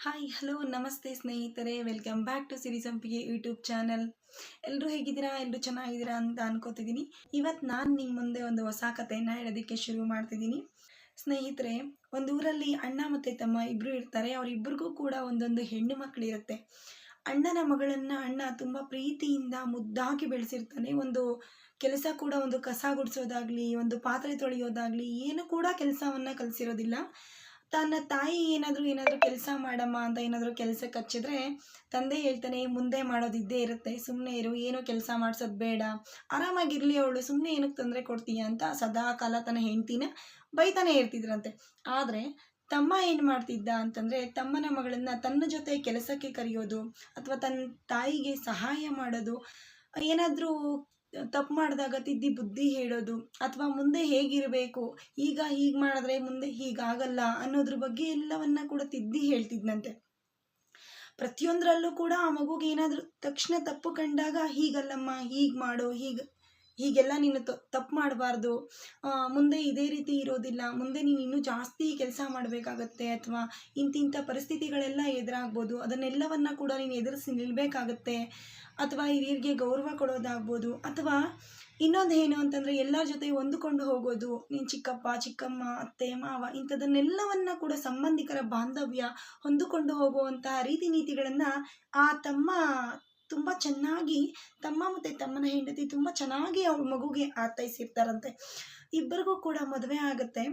Hi hello ನಮಸ್ತೆ ಸ್ನೇಹಿತರೆ. Welcome back to ಸಿರಿ ಸಂಪಿಗೆ ಯೂಟ್ಯೂಬ್ ಚಾನಲ್ ಎಲ್ಲರೂ ಹೇಗಿದ್ದೀರಾ? ಎಲ್ಲರೂ ಚೆನ್ನಾಗಿದ್ದೀರಾ ಅಂತ ಅನ್ಕೋತಿದ್ದೀನಿ. ಇವತ್ತು ನಾನು ನಿಮ್ಮ ಮುಂದೆ ಒಂದು ಹೊಸ ಕಥೆಯನ್ನು ಹೇಳೋದಕ್ಕೆ ಶುರು ಮಾಡ್ತಿದ್ದೀನಿ. ಸ್ನೇಹಿತರೆ, ಒಂದು ಊರಲ್ಲಿ ಅಣ್ಣ ಮತ್ತು ತಮ್ಮ ಇಬ್ಬರು ಇರ್ತಾರೆ. ಅವರಿಬ್ಬರಿಗೂ ಕೂಡ ಒಂದೊಂದು ಹೆಣ್ಣು ಮಕ್ಕಳಿರುತ್ತೆ ಅಣ್ಣನ ಮಗಳನ್ನು ಅಣ್ಣ ತುಂಬ ಪ್ರೀತಿಯಿಂದ ಮುದ್ದಾಗಿ ಬೆಳೆಸಿರ್ತಾನೆ. ಒಂದು ಕೆಲಸ ಕೂಡ ಒಂದು ಕಸ ಗುಡಿಸೋದಾಗಲಿ, ಒಂದು ಪಾತ್ರೆ ತೊಳೆಯೋದಾಗಲಿ, ಏನು ಕೂಡ ಕೆಲಸವನ್ನು ಕಲಿಸಿರೋದಿಲ್ಲ. ತನ್ನ ತಾಯಿ ಏನಾದರೂ ಏನಾದರೂ ಕೆಲಸ ಮಾಡಮ್ಮ ಅಂತ ಏನಾದರೂ ಕೆಲಸಕ್ಕೆ ಹಚ್ಚಿದ್ರೆ ತಂದೆ ಹೇಳ್ತಾನೆ ಮುಂದೆ ಮಾಡೋದು ಇದ್ದೇ ಇರುತ್ತೆ ಸುಮ್ಮನೆ ಇರು, ಏನು ಕೆಲಸ ಮಾಡಿಸೋದು ಬೇಡ. ಆರಾಮಾಗಿರಲಿ ಅವಳು ಸುಮ್ಮನೆ ಏನಕ್ಕೆ ತೊಂದರೆ ಕೊಡ್ತೀಯ ಅಂತ ಸದಾ ಕಾಲ ತನ್ನ ಹೆಂಡ್ತಿನ ಬೈತಾನೆ ಇರ್ತಿದ್ರಂತೆ. ಆದರೆ ತಮ್ಮ ಏನು ಮಾಡ್ತಿದ್ದ ಅಂತಂದರೆ ತಮ್ಮನ ಮಗಳನ್ನು ತನ್ನ ಜೊತೆ ಕೆಲಸಕ್ಕೆ ಕರೆಯೋದು ಅಥವಾ ತನ್ನ ತಾಯಿಗೆ ಸಹಾಯ ಮಾಡೋದು, ಏನಾದರೂ ತಪ್ಪು ಮಾಡಿದಾಗ ತಿದ್ದಿ ಬುದ್ಧಿ ಹೇಳೋದು ಅಥವಾ ಮುಂದೆ ಹೇಗಿರಬೇಕು, ಈಗ ಹೀಗೆ ಮಾಡಿದ್ರೆ ಮುಂದೆ ಹೀಗಾಗಲ್ಲ ಅನ್ನೋದ್ರ ಬಗ್ಗೆ ಎಲ್ಲವನ್ನ ಕೂಡ ತಿದ್ದಿ ಹೇಳ್ತಿದ್ನಂತೆ. ಪ್ರತಿಯೊಂದರಲ್ಲೂ ಕೂಡ ಆ ಮಗುಗೆ ಏನಾದರೂ ತಕ್ಷಣ ತಪ್ಪು ಕಂಡಾಗ ಹೀಗಲ್ಲಮ್ಮ, ಹೀಗೆ ಮಾಡು, ಹೀಗೆ ಹೀಗೆಲ್ಲ ನೀನು ತಪ್ಪು ಮಾಡಬಾರ್ದು. ಮುಂದೆ ಇದೇ ರೀತಿ ಇರೋದಿಲ್ಲ. ಮುಂದೆ ನೀನು ಇನ್ನೂ ಜಾಸ್ತಿ ಕೆಲಸ ಮಾಡಬೇಕಾಗತ್ತೆ ಅಥವಾ ಇಂತಿಂಥ ಪರಿಸ್ಥಿತಿಗಳೆಲ್ಲ ಎದುರಾಗ್ಬೋದು. ಅದನ್ನೆಲ್ಲವನ್ನ ಕೂಡ ನೀನು ಎದುರಿಸಿ ನಿಲ್ಲಬೇಕಾಗತ್ತೆ ಅಥವಾ ಹಿರಿಯರಿಗೆ ಗೌರವ ಕೊಡೋದಾಗ್ಬೋದು. ಅಥವಾ ಇನ್ನೊಂದು ಏನು ಅಂತಂದರೆ ಎಲ್ಲರ ಜೊತೆ ಹೊಂದಿಕೊಂಡು ಹೋಗೋದು. ನೀನು ಚಿಕ್ಕಪ್ಪ, ಚಿಕ್ಕಮ್ಮ, ಅತ್ತೆ, ಮಾವ ಇಂಥದನ್ನೆಲ್ಲವನ್ನ ಕೂಡ ಸಂಬಂಧಿಕರ ಬಾಂಧವ್ಯ ಹೊಂದಿಕೊಂಡು ಹೋಗುವಂತಹ ರೀತಿ ನೀತಿಗಳನ್ನು ಆ ತಮ್ಮ ತುಂಬ ಚೆನ್ನಾಗಿ ತಮ್ಮ ಮತ್ತು ತಮ್ಮನ ಹೆಂಡತಿ ತುಂಬ ಚೆನ್ನಾಗಿ ಅವ್ರ ಮಗುಗೆ ಅರ್ಥೈಸಿರ್ತಾರಂತೆ. ಇಬ್ಬರಿಗೂ ಕೂಡ ಮದುವೆ ಆಗುತ್ತೆ.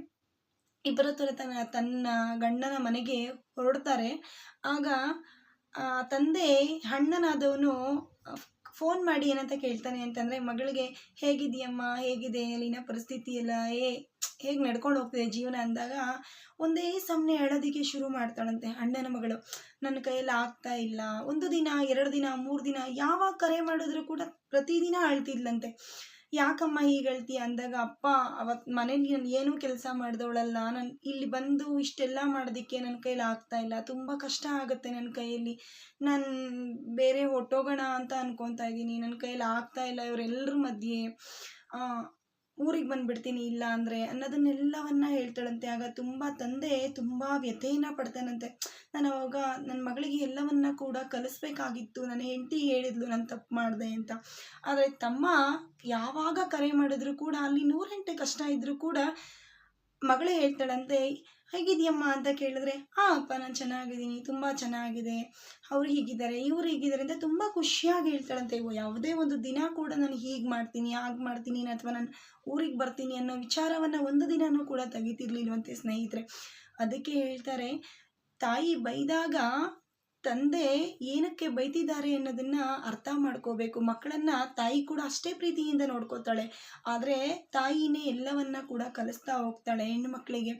ಇಬ್ಬರ ತರ ತನ್ನ ತನ್ನ ಗಂಡನ ಮನೆಗೆ ಹೊರಡ್ತಾರೆ. ಆಗ ತಂದೆ ಅಣ್ಣನಾದವನು ಫೋನ್ ಮಾಡಿ ಏನಂತ ಕೇಳ್ತಾನೆ ಅಂತಂದರೆ, ಮಗಳಿಗೆ ಹೇಗಿದೆಯಮ್ಮ ಹೇಗಿದೆ? ಅಲ್ಲಿನ ಪರಿಸ್ಥಿತಿ ಎಲ್ಲ ಏ ಹೇಗೆ ನಡ್ಕೊಂಡು ಹೋಗ್ತಿದೆ ಜೀವನ? ಅಂದಾಗ, ಒಂದೇ ಸಮನೆ ಹೇಳೋದಕ್ಕೆ ಶುರು ಮಾಡ್ತಾಳಂತೆ ಅಣ್ಣನ ಮಗಳು. ನನ್ನ ಕೈಯಲ್ಲಿ ಆಗ್ತಾ ಇಲ್ಲ. ಒಂದು ದಿನ, ಎರಡು ದಿನ, ಮೂರು ದಿನ, ಯಾವಾಗ ಕರೆ ಮಾಡಿದ್ರು ಕೂಡ ಪ್ರತಿದಿನ ಅಳ್ತಿದ್ಲಂತೆ. ಯಾಕಮ್ಮ ಹೀಗೆ ಹೇಳ್ತೀಯ? ಅಂದಾಗ, ಅಪ್ಪ ಅವತ್ತು ಮನೇಲಿ ನಾನು ಏನೂ ಕೆಲಸ ಮಾಡಿದವಳಲ್ಲ, ನಾನು ಇಲ್ಲಿ ಬಂದು ಇಷ್ಟೆಲ್ಲ ಮಾಡೋದಕ್ಕೆ ನನ್ನ ಕೈಲಿ ಆಗ್ತಾ ಇಲ್ಲ. ತುಂಬ ಕಷ್ಟ ಆಗುತ್ತೆ ನನ್ನ ಕೈಯಲ್ಲಿ. ನಾನು ಬೇರೆ ಹೊಟ್ಟೋಗೋಣ ಅಂತ ಅನ್ಕೊತಾ ಇದ್ದೀನಿ. ನನ್ನ ಕೈಯಲ್ಲಿ ಆಗ್ತಾ ಇಲ್ಲ. ಇವರೆಲ್ಲರ ಮಧ್ಯೆ ಊರಿಗೆ ಬಂದುಬಿಡ್ತೀನಿ ಇಲ್ಲ ಅಂದರೆ ಅನ್ನೋದನ್ನೆಲ್ಲವನ್ನ ಹೇಳ್ತಾಳಂತೆ. ಆಗ ತುಂಬ ತಂದೆ ತುಂಬ ವ್ಯಥೆಯನ್ನು ಪಡ್ತಾನಂತೆ. ನಾನು ಅವಾಗ ನನ್ನ ಮಗಳಿಗೆ ಎಲ್ಲವನ್ನ ಕೂಡ ಕಲಿಸ್ಬೇಕಾಗಿತ್ತು. ನನ್ನ ಹೆಂಡತಿ ಹೇಳಿದ್ಲು ನಾನು ತಪ್ಪು ಮಾಡಿದೆ ಅಂತ. ಆದರೆ ತಮ್ಮ ಯಾವಾಗ ಕರೆ ಮಾಡಿದ್ರು ಕೂಡ ಅಲ್ಲಿ ನೂರೆಂಟು ಕಷ್ಟ ಇದ್ದರೂ ಕೂಡ ಮಗಳೇ ಹೇಳ್ತಾಳಂತೆ, ಹೇಗಿದೆಯಮ್ಮ ಅಂತ ಕೇಳಿದ್ರೆ, ಹಾಂ ಅಪ್ಪ ನಾನು ಚೆನ್ನಾಗಿದ್ದೀನಿ, ತುಂಬ ಚೆನ್ನಾಗಿದೆ. ಅವ್ರು ಹೀಗಿದ್ದಾರೆ, ಇವ್ರು ಹೀಗಿದ್ದಾರೆ ಅಂತ ತುಂಬ ಖುಷಿಯಾಗಿ ಹೇಳ್ತಾಳಂತೆ. ಯಾವುದೇ ಒಂದು ದಿನ ಕೂಡ ನಾನು ಹೀಗೆ ಮಾಡ್ತೀನಿ, ಹಾಗೆ ಮಾಡ್ತೀನಿ ಅಥವಾ ನಾನು ಊರಿಗೆ ಬರ್ತೀನಿ ಅನ್ನೋ ವಿಚಾರವನ್ನು ಒಂದು ದಿನವೂ ಕೂಡ ತೆಗಿತಿರ್ಲಿಲ್ವಂತೆ ಸ್ನೇಹಿತರೆ. ಅದಕ್ಕೆ ಹೇಳ್ತಾರೆ, ತಾಯಿ ಬೈದಾಗ ತಂದೆ ಏನಕ್ಕೆ ಬೈತಿದ್ದಾರೆ ಅನ್ನೋದನ್ನ ಅರ್ಥ ಮಾಡ್ಕೋಬೇಕು. ಮಕ್ಕಳನ್ನ ತಾಯಿ ಕೂಡ ಅಷ್ಟೇ ಪ್ರೀತಿಯಿಂದ ನೋಡ್ಕೋತಾಳೆ ಆದರೆ ತಾಯಿನೇ ಎಲ್ಲವನ್ನ ಕೂಡ ಕಲಿಸ್ತಾ ಹೋಗ್ತಾಳೆ ಹೆಣ್ಣು ಮಕ್ಕಳಿಗೆ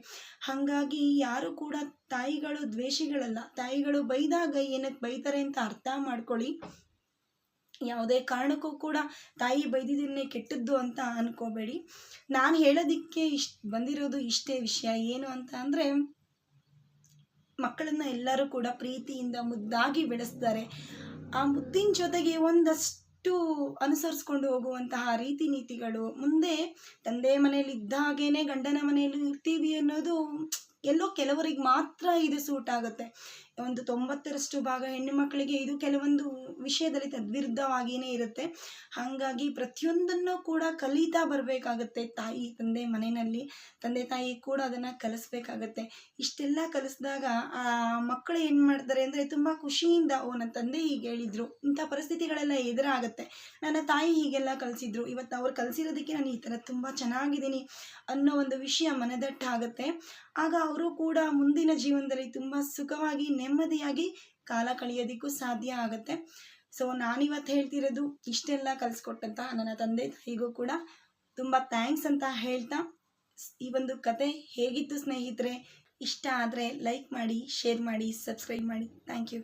ಹಾಗಾಗಿ ಯಾರು ಕೂಡ ತಾಯಿಗಳು ದ್ವೇಷಿಗಳಲ್ಲ. ತಾಯಿಗಳು ಬೈದಾಗ ಏನಕ್ಕೆ ಬೈತಾರೆ ಅಂತ ಅರ್ಥ ಮಾಡ್ಕೊಳ್ಳಿ. ಯಾವುದೇ ಕಾರಣಕ್ಕೂ ಕೂಡ ತಾಯಿ ಬೈದಿದ್ದನ್ನೇ ಕೆಟ್ಟದ್ದು ಅಂತ ಅನ್ಕೋಬೇಡಿ. ನಾನು ಹೇಳೋದಿಕ್ಕೆ ಇಷ್ಟ ಬಂದಿರೋದು ಇಷ್ಟೇ ವಿಷಯ. ಏನು ಅಂತ ಅಂದರೆ ಮಕ್ಕಳನ್ನ ಎಲ್ಲರೂ ಕೂಡ ಪ್ರೀತಿಯಿಂದ ಮುದ್ದಾಗಿ ಬೆಳೆಸ್ತಾರೆ. ಆ ಮುದ್ದಿನ ಜೊತೆಗೆ ಒಂದಷ್ಟು ಅನುಸರಿಸ್ಕೊಂಡು ಹೋಗುವಂತಹ ರೀತಿ ನೀತಿಗಳು. ಮುಂದೆ ತಂದೆ ಮನೇಲಿ ಇದ್ದಾಗೇನೆ ಗಂಡನ ಮನೆಯಲ್ಲಿ ಇರ್ತೀವಿ ಅನ್ನೋದು ಎಲ್ಲೋ ಕೆಲವರಿಗೆ ಮಾತ್ರ ಇದು ಸೂಟ್ ಆಗುತ್ತೆ. ಒಂದು ತೊಂಬತ್ತರಷ್ಟು ಭಾಗ ಹೆಣ್ಣು ಮಕ್ಕಳಿಗೆ ಇದು ಕೆಲವೊಂದು ವಿಷಯದಲ್ಲಿ ತದ್ವಿರುದ್ಧವಾಗಿಯೇ ಇರುತ್ತೆ. ಹಾಗಾಗಿ ಪ್ರತಿಯೊಂದನ್ನು ಕೂಡ ಕಲಿತಾ ಬರಬೇಕಾಗತ್ತೆ ತಾಯಿ, ತಂದೆ ಮನೆಯಲ್ಲಿ. ತಂದೆ ತಾಯಿ ಕೂಡ ಅದನ್ನು ಕಲಿಸ್ಬೇಕಾಗತ್ತೆ. ಇಷ್ಟೆಲ್ಲ ಕಲಿಸಿದಾಗ ಆ ಮಕ್ಕಳು ಏನು ಮಾಡ್ತಾರೆ ಅಂದರೆ ತುಂಬ ಖುಷಿಯಿಂದ, ಓ ನನ್ನ ತಂದೆ ಹೀಗೆ ಹೇಳಿದರು, ಇಂಥ ಪರಿಸ್ಥಿತಿಗಳೆಲ್ಲ ಎದುರಾಗುತ್ತೆ. ನನ್ನ ತಾಯಿ ಹೀಗೆಲ್ಲ ಕಲಿಸಿದ್ರು, ಇವತ್ತು ಅವ್ರು ಕಲಿಸಿರೋದಕ್ಕೆ ನಾನು ಈ ಥರ ತುಂಬ ಚೆನ್ನಾಗಿದ್ದೀನಿ ಅನ್ನೋ ಒಂದು ವಿಷಯ ಮನದಟ್ಟಾಗುತ್ತೆ. ಆಗ ಅವರು ಕೂಡ ಮುಂದಿನ ಜೀವನದಲ್ಲಿ ತುಂಬ ಸುಖವಾಗಿ ನೆಮ್ಮದಿಯಾಗಿ ಕಾಲ ಕಳೆಯೋದಿಕ್ಕೂ ಸಾಧ್ಯ ಆಗುತ್ತೆ. ಸೊ ನಾನಿವತ್ತು ಹೇಳ್ತಿರೋದು ಇಷ್ಟೆಲ್ಲ ಕಲಿಸ್ಕೊಟ್ಟಂತಹ ನನ್ನ ತಂದೆ ತಾಯಿಗೂ ಕೂಡ ತುಂಬ ಥ್ಯಾಂಕ್ಸ್ ಅಂತ ಹೇಳ್ತಾ, ಈ ಒಂದು ಕತೆ ಹೇಗಿತ್ತು ಸ್ನೇಹಿತರೆ? ಇಷ್ಟ ಆದರೆ ಲೈಕ್ ಮಾಡಿ ಶೇರ್ ಮಾಡಿ ಸಬ್ಸ್ಕ್ರೈಬ್ ಮಾಡಿ. Thank you